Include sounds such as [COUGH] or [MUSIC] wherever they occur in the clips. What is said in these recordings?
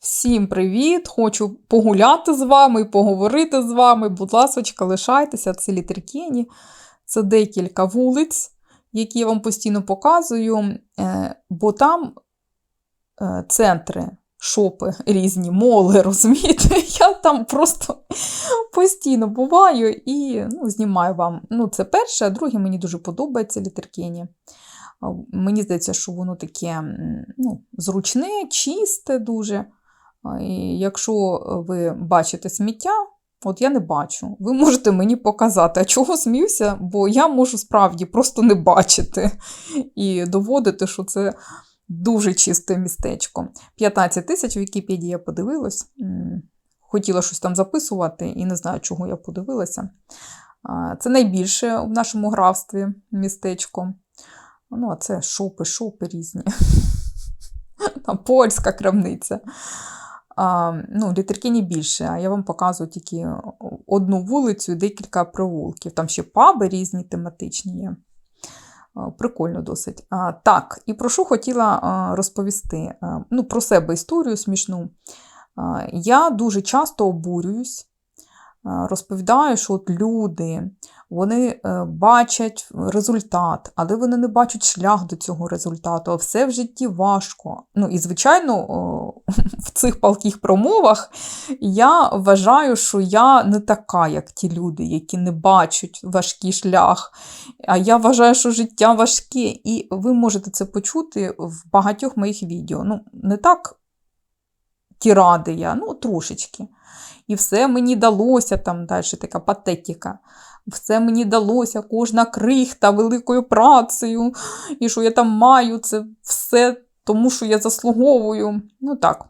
Всім привіт! Хочу погуляти з вами, поговорити з вами. Будь ласка, лишайтеся, це Літеркені. Це декілька вулиць, які я вам постійно показую, е, бо там е, центри, шопи [LAUGHS] різні, моли, [LAUGHS] розумієте? Я там просто [LAUGHS] постійно буваю і ну, знімаю вам. Ну, Це перше, а друге мені дуже подобається Літеркені. Мені здається, що воно таке ну, зручне, чисте дуже. І якщо ви бачите сміття, от я не бачу, ви можете мені показати, а чого сміюся, бо я можу справді просто не бачити і доводити, що це дуже чисте містечко. 15 тисяч в Вікіпедії я подивилась. Хотіла щось там записувати і не знаю, чого я подивилася. Це найбільше в нашому графстві містечко. Ну, а це шопи, шопи різні. [LAUGHS] Там польська крамниця. Ну, Літеркіні більше, а я вам показую тільки одну вулицю декілька провулків. Там ще паби різні тематичні є. Прикольно досить. Так, і про що хотіла розповісти? Ну, Про себе історію смішну. Я дуже часто обурююсь, розповідаю, що от люди вони е, бачать результат, але вони не бачать шлях до цього результату. Все в житті важко. Ну і, звичайно, [LAUGHS] в цих палких промовах я вважаю, що я не така, як ті люди, які не бачать важкий шлях. А я вважаю, що життя важке, і ви можете це почути в багатьох моїх відео. Ну, не так тіради я, ну, трошечки. І все мені далося, там далі така патетика. Все мені далося, кожна крихта великою працею, і що я там маю, це все тому, що я заслуговую. Ну так.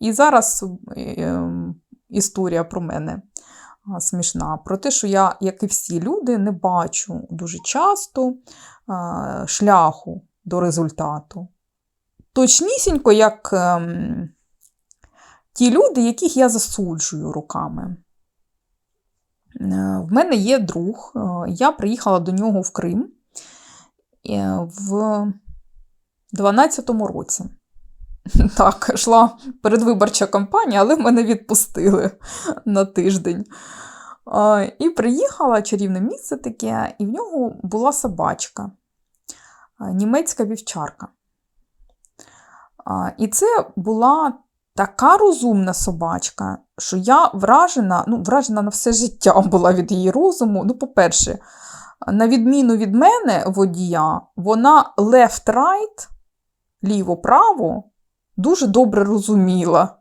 І зараз е, історія про мене смішна. Про те, що я, як і всі люди, не бачу дуже часто шляху до результату. Точнісінько, як ем, ті люди, яких я засуджую руками. Е, В мене є друг, е, я приїхала до нього в Крим е, в 12-му році. [LAUGHS] Так, йшла передвиборча кампанія, але мене відпустили на тиждень. І приїхала чарівне місце таке, і в нього була собачка, німецька вівчарка. І це була така розумна собачка, що я вражена, ну, вражена на все життя [LAUGHS] була від її розуму. Ну, по-перше, на відміну від мене, водія, вона left-right, ліво-право, дуже добре розуміла.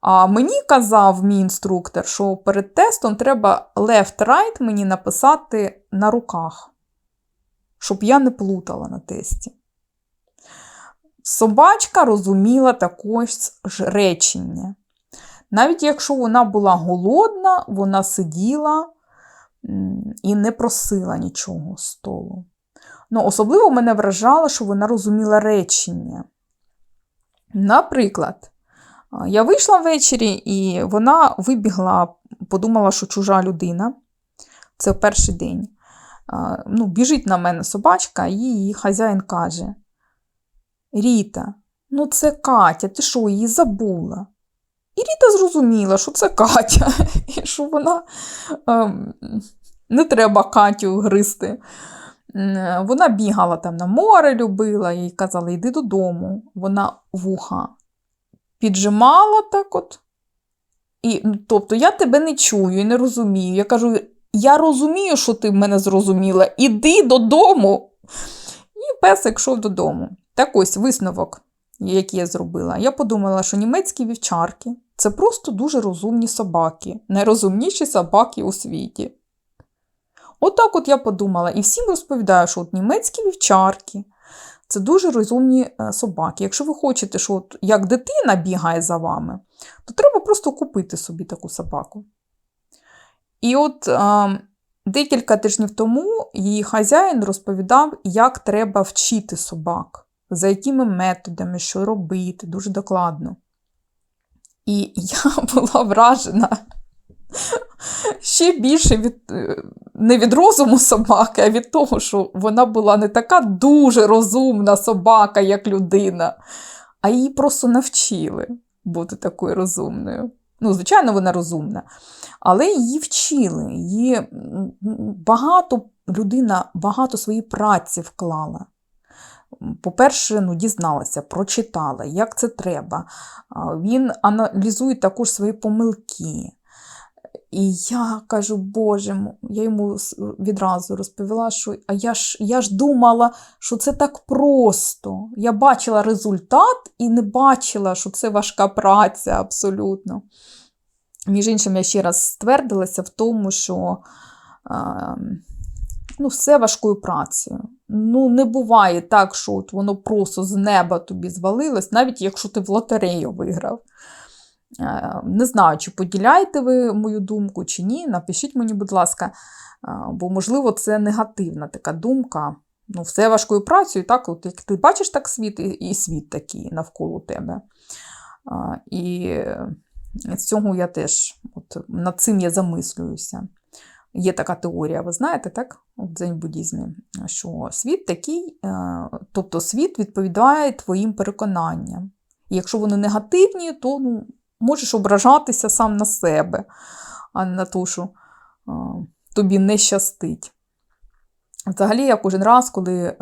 А мені казав мій інструктор, що перед тестом треба left-right мені написати на руках, щоб я не плутала на тесті. Собачка розуміла також речення. Навіть якщо вона була голодна, вона сиділа і не просила нічого з столу. Ну, Особливо мене вражало, що вона розуміла речення. Наприклад, я вийшла ввечері, і вона вибігла, подумала, що чужа людина. Це перший день. Ну, Біжить на мене собачка, і її хазяїн каже: Ріта, ну це Катя, ти що, її забула? І Ріта зрозуміла, що це Катя, [LAUGHS] і що вона ем, не треба Катю гризти. Вона бігала там на море, любила, їй казали, йди додому. Вона вуха піджимала так от. І, ну, Тобто я тебе не чую і не розумію. Я кажу, я розумію, що ти мене зрозуміла, іди додому. І песик йшов додому. Так ось висновок, який я зробила. Я подумала, що німецькі вівчарки це просто дуже розумні собаки, найрозумніші собаки у світі. Отак от, от я подумала, і всім розповідаю, що от німецькі вівчарки це дуже розумні е, собаки. Якщо ви хочете, що от як дитина бігає за вами, то треба просто купити собі таку собаку. І от е, декілька тижнів тому її хазяїн розповідав, як треба вчити собак, за якими методами, що робити, дуже докладно. І [LAUGHS] я була вражена ще більше від, не від розуму собаки, а від того, що вона була не така дуже розумна собака, як людина. а її просто навчили бути такою розумною. Ну, звичайно, вона розумна, але її вчили. Її багато людина багато своєї праці вклала. По-перше, ну, дізналася, прочитала, як це треба. Він аналізує також свої помилки. І я кажу, Боже, я йому відразу розповіла, що а я ж, я ж думала, що це так просто. Я бачила результат і не бачила, що це важка праця абсолютно. Між іншим, я ще раз ствердилася в тому, що а, ну, все важкою працею. Ну, не буває так, що от воно просто з неба тобі звалилось, навіть якщо ти в лотерею виграв. Е, Не знаю, чи поділяєте ви мою думку, чи ні. Напишіть мені, будь ласка, е, бо, можливо, це негативна така думка. Ну, все важкою працею, так, от як ти бачиш так світ, і, світ такий навколо тебе. І з цього я теж от, над цим я замислююся. Є така теорія, ви знаєте, так? В дзень-буддізмі, що світ такий, е, тобто світ відповідає твоїм переконанням. І якщо вони негативні, то ну, можеш ображатися сам на себе, а не на те, що е, тобі не щастить. Взагалі, я кожен раз, коли е,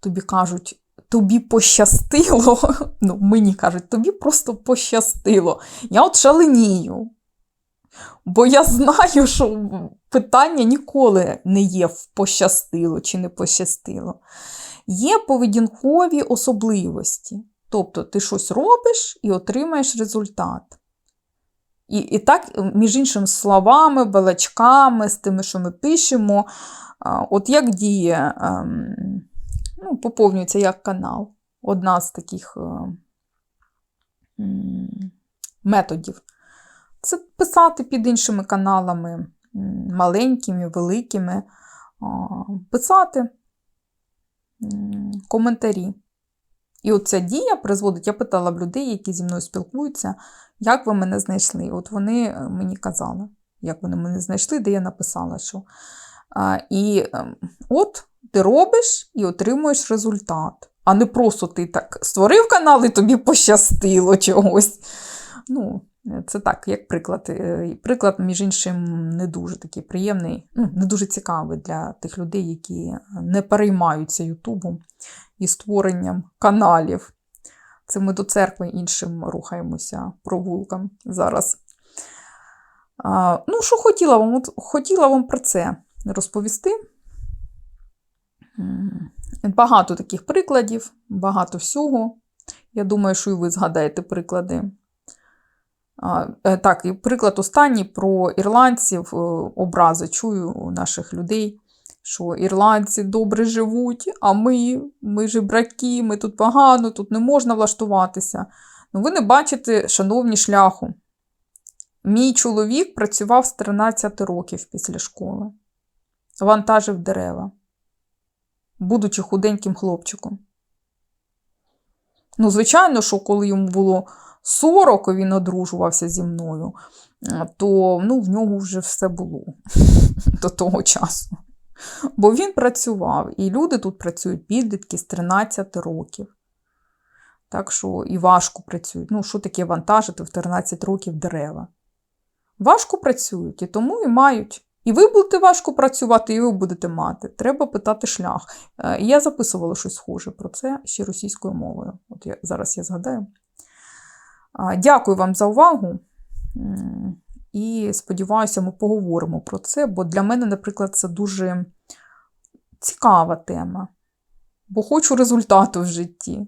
тобі кажуть, тобі пощастило, [LAUGHS] ну, мені кажуть, тобі просто пощастило. Я от шаленію. Бо я знаю, що питання ніколи не є в пощастило чи не пощастило. Є поведінкові особливості. Тобто ти щось робиш і отримаєш результат. І, і так, між іншими словами, балачками, з тими, що ми пишемо, от як діє, ем, ну, поповнюється як канал. Одна з таких е, методів. Це писати під іншими каналами, маленькими, великими, писати коментарі. І оця дія призводить, я питала б людей, які зі мною спілкуються, як ви мене знайшли. От вони е, мені казали, як вони мене знайшли, де я написала, що. І ем, от ти робиш і отримуєш результат. А не просто ти так створив канал і тобі пощастило чогось. Ну, це так, як приклад. Е, Приклад, між іншим, не дуже такий приємний, ну, не дуже цікавий для тих людей, які не переймаються Ютубом і створенням каналів. Це ми до церкви іншим рухаємося провулкам зараз. А, ну, що хотіла вам? От, хотіла вам про це розповісти. Багато таких прикладів, багато всього. Я думаю, що і ви згадаєте приклади. Е, Так, і приклад останній про ірландців, е, образи чую у наших людей, що ірландці добре живуть, а ми, ми жебраки, ми тут погано, тут не можна влаштуватися. Ну, ви не бачите, шановні шляху. Мій чоловік працював з 13 років після школи, вантажив дерева, будучи худеньким хлопчиком. Ну, звичайно, що коли йому було 40, він одружувався зі мною, то ну, в нього вже все було [LAUGHS] до того часу. Бо він працював, і люди тут працюють підлітки з 13 років. Так що і важко працюють. Ну, що таке вантажити в 13 років дерева? Важко працюють, і тому і мають. І ви будете важко працювати, і ви будете мати. Треба питати шлях. Е, я записувала щось схоже про це ще російською мовою. От я, зараз я згадаю. Дякую вам за увагу. І сподіваюся, ми поговоримо про це, бо для мене, наприклад, це дуже цікава тема. Бо хочу результату в житті.